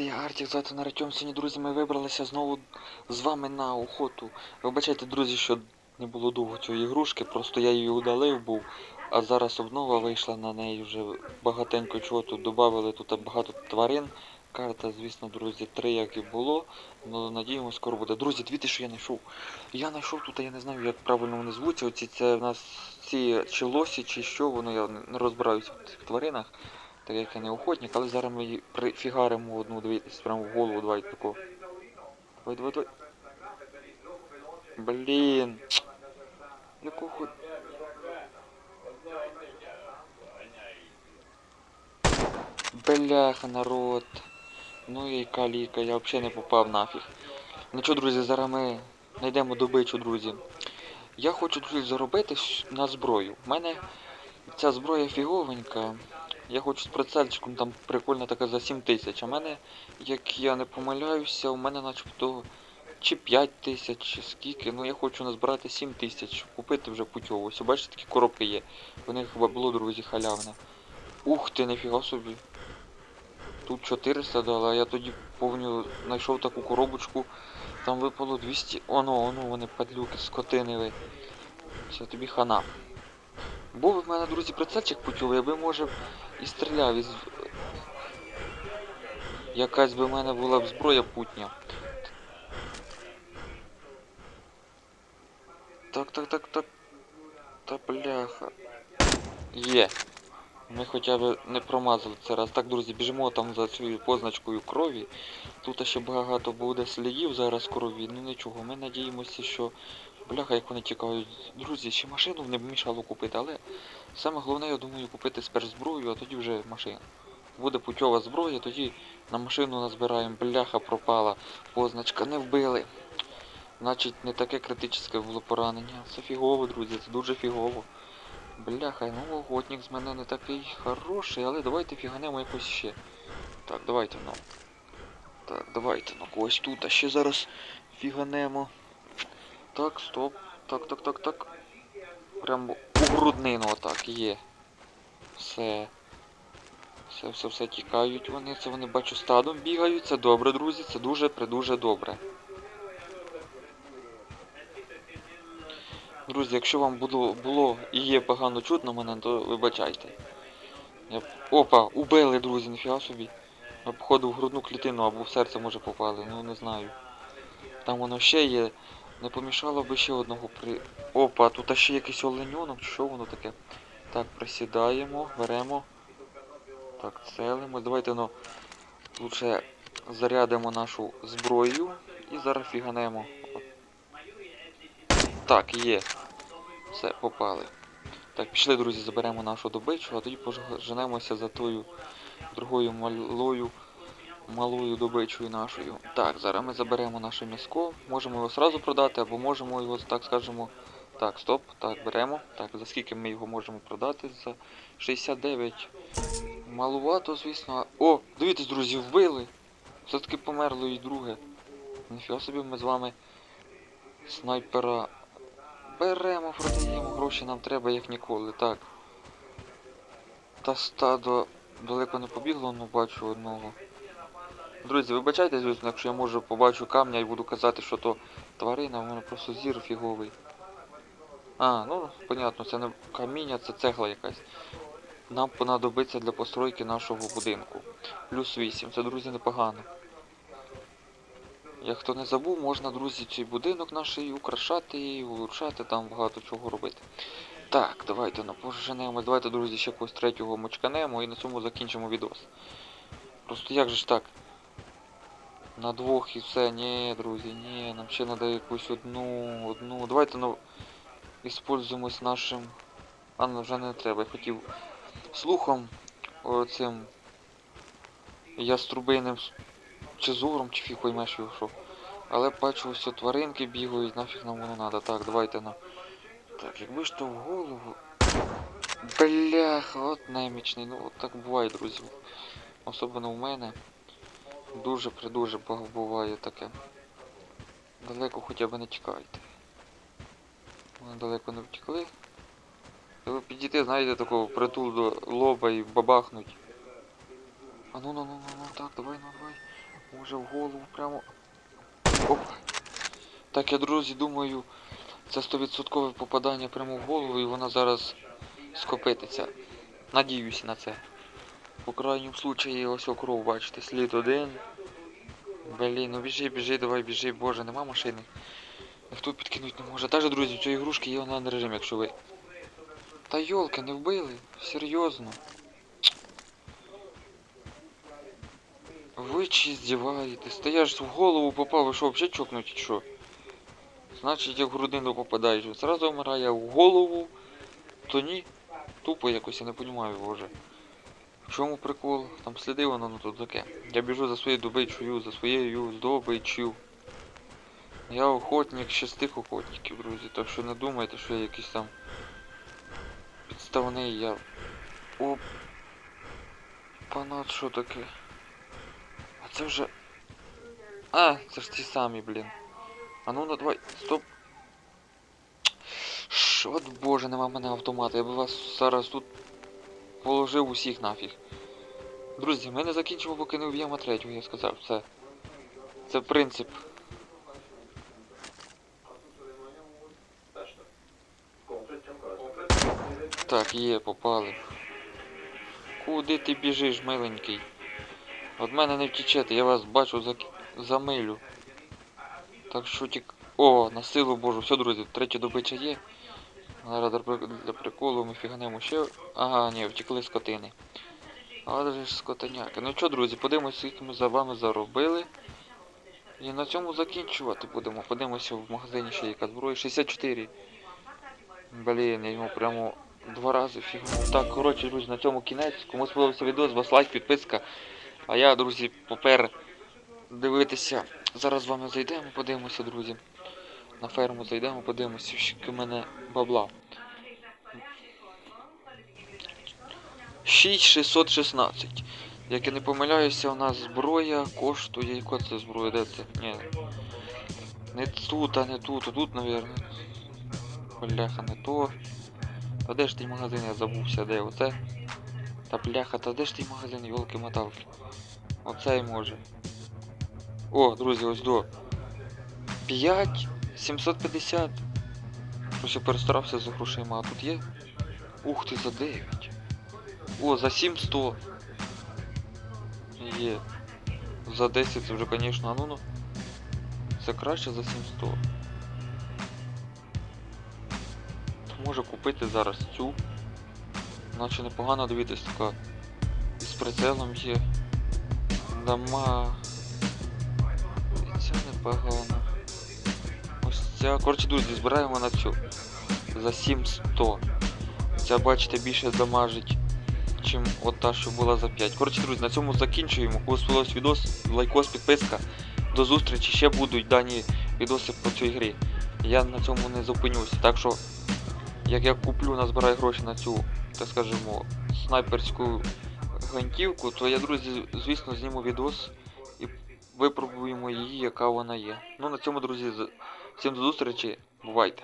Здравствуйте, я Артік, звати на Артем. Сьогодні, друзі, ми вибралися знову з вами на охоту. Вибачайте, друзі, що не було довго цієї ігрушки, просто я її удалив був, а зараз обнова вийшла на неї вже багатенько чого тут додали, тут багато тварин. Карта, звісно, друзі, три як і було. Ну, надіємося, скоро буде. Друзі, дивіться, що я знайшов. Я знайшов тут, я не знаю, як правильно вони звуться. Оці це в нас ці чи лосі, чи що, воно я не розбираюся в тваринах так як охотник, але зараз ми її прифігаримо одну, дивіться, прямо в голову давайте тако. Давай, давай, давай. Блін. Якого хуй. Бляха, народ. Ну і каліка, я взагалі не попав нафіг. Ну що, друзі, зараз ми знайдемо добичу, друзі. Я хочу, друзі, заробити на зброю. У мене ця зброя фіговенька. Я хочу з прицельчиком, там прикольна така за 7 тисяч. А мене, як я не помиляюся, у мене начебто чи 5 тисяч, чи скільки. Ну я хочу назбирати 7 тисяч, купити вже путьову. Ось бачите, такі коробки є. У них бабло, друзі, халявне. Ух ти, ніфіга собі. Тут 400 дали, а я тоді повню знайшов таку коробочку. Там випало 200. Оно, оно, вони падлюки, скотини ви. Це тобі хана. Був би в мене, друзі, прицельчик путьовий, я би може і стріляв із. Якась би в мене була б зброя путня. Так, так, так, так. Та бляха. Є. Ми хоча б не промазали це раз. Так, друзі, біжимо там за цією позначкою крові. Тут ще багато буде слідів зараз крові. Ну нічого, ми надіємося, що. Бляха, як вони тікають. Друзі, ще машину не мішало купити, але саме головне, я думаю, купити спершу зброю, а тоді вже машину. Буде путьова зброя, тоді на машину назбираємо. Бляха пропала. Позначка не вбили. Значить, не таке критичне було поранення. Це фігово, друзі, це дуже фігово. Бляха, ну охотник з мене не такий хороший, але давайте фіганемо якось ще. Так, давайте, ну. Так, давайте, ну когось тут, а ще зараз фіганемо. Так, стоп. Так, так, так, так. Прямо у груднину отак є. Все. Все, все, тікають вони. Це вони бачу стадом бігають. Це добре, друзі. Це дуже придуже добре. Друзі, якщо вам було, було і є погано чутно мене, то вибачайте. Я... Опа, убили, друзі, ніфіга собі. Ми походу в грудну клітину або в серце може попали, ну не знаю. Там воно ще є. Не помішало би ще одного при. Опа, тут ще якийсь оленьонок, що воно таке? Так, присідаємо, беремо. Так, целимо. Давайте ну лучше зарядимо нашу зброю і зараз фіганемо. Так, є. Все, попали. Так, пішли, друзі, заберемо нашу добичу, а тоді поженемося за тою другою малою малою добичою нашою. Так, зараз ми заберемо наше м'яско. Можемо його сразу продати, або можемо його, так скажемо. Так, стоп, так, беремо. Так, за скільки ми його можемо продати? За 69. Малувато, звісно. О, дивіться, друзі, вбили. Все-таки померло і друге. Ніфіга собі ми з вами снайпера. Беремо, продаємо, гроші нам треба як ніколи. Так. Та стадо далеко не побігло, ну бачу одного. Друзі, вибачайте, звісно, якщо я можу побачу камня і буду казати, що то тварина, в мене просто зір фіговий. А, ну, понятно, це не каміння, це цегла якась. Нам понадобиться для постройки нашого будинку. Плюс 8. Це, друзі, непогано. Як хто не забув, можна, друзі, цей будинок наш украшати, і улучшати, там багато чого робити. Так, давайте ну, поженемо. Давайте, друзі, ще когось третього мочканемо і на цьому закінчимо відос. Просто як же ж так? На двох і все, ні, друзі, ні, нам ще треба якусь одну, одну. Давайте ну іспользуємось нашим. А ну вже не треба, я хотів слухом оцим яструбиним чи зором, чи фіг поймеш його що. Але бачу, все тваринки бігають, нафіг нам воно надо. Так, давайте на. Так, якби ж то в голову. Бляха, от немічний. Ну от так буває, друзі. Особливо в мене. Дуже придуже буває таке. Далеко хоча б не тікайте. Вони далеко не втекли. Треба підійти, знаєте, такого притул до лоба і бабахнуть. А ну ну ну ну ну так, давай, ну давай. Може в голову прямо. Оп. Так, я, друзі, думаю, це 100% попадання прямо в голову і вона зараз скопититься. Надіюся на це. По крайньому случаї ось окров, бачите, слід один. Блін, ну біжи, біжи, давай біжи, боже, нема машини. Ніхто підкинуть не може. Також, друзі, в цій ігрушки є онлайн режим, якщо ви. Та йолки, не вбили? Серйозно. Ви чи здіваєтесь? Та я ж в голову попав, ви що, взагалі чокнуті, чи що? Значить, як в грудину попадаєш, зразу вмирає в голову, то ні. Тупо якось, я не розумію, боже. Чому прикол? Там сліди воно ну тут таке. Я біжу за своєю добичою, за своєю здобичю. Я охотник ще з тих охотників, друзі, так що не думайте, що я якийсь там підставний я. Оп. Панат, що таке? А це вже. А, це ж ті самі, блін. А ну, ну давай, стоп. Що, от боже, нема мене автомата. Я би вас зараз тут положив усіх нафіг. Друзі, ми не закінчимо, поки не вб'ємо третього, я сказав. Це. Це принцип. Так, є, попали. Куди ти біжиш, миленький? От мене не втічете, я вас бачу за, за милю. Так що тік. О, на силу Божу, все, друзі, третя добича є. Зараз для приколу ми фіганемо ще. Ага, ні, втекли скотини. Але ж скотиняки. Ну що, друзі, подивимося, скільки ми за вами заробили. І на цьому закінчувати будемо. Подивимося в магазині ще яка зброя. 64. Блін, я йому прямо два рази фігнув. Так, коротше, друзі, на цьому кінець. Кому сподобався відео, з вас лайк, підписка. А я, друзі, попер дивитися. Зараз з вами зайдемо, подивимося, друзі. На ферму зайдемо, подивимося, скільки в мене бабла. 6616. Як я не помиляюся, у нас зброя коштує. Яка це зброя? Де це? Ні. Не тут, а не тут, а тут, навірно. Бляха, не то. А де ж той магазин? Я забувся, де оце? Та бляха, та де ж той магазин, йолки-моталки? Оцей може. О, друзі, ось до. 5 750. Щось я перестарався за грошима, а тут є. Ух ти, за 9. О, за 700. Є. За 10 це вже, звісно, ну ну. Це краще за 700. Може купити зараз цю. Наче непогано дивитись така. І з прицелом є. Дома. І ця непогано. Ця. Коротше, друзі, збираємо на цю. За 700. Ця, бачите, більше дамажить, чим от та, що була за 5. Коротше, друзі, на цьому закінчуємо. Кому сподобався відос, лайкос, підписка. До зустрічі, ще будуть дані відоси по цій грі. Я на цьому не зупинюся. Так що, як я куплю, назбираю гроші на цю, так скажемо, снайперську гвинтівку, то я, друзі, звісно, зніму відос і випробуємо її, яка вона є. Ну на цьому, друзі, всім до зустрічі. Бувайте!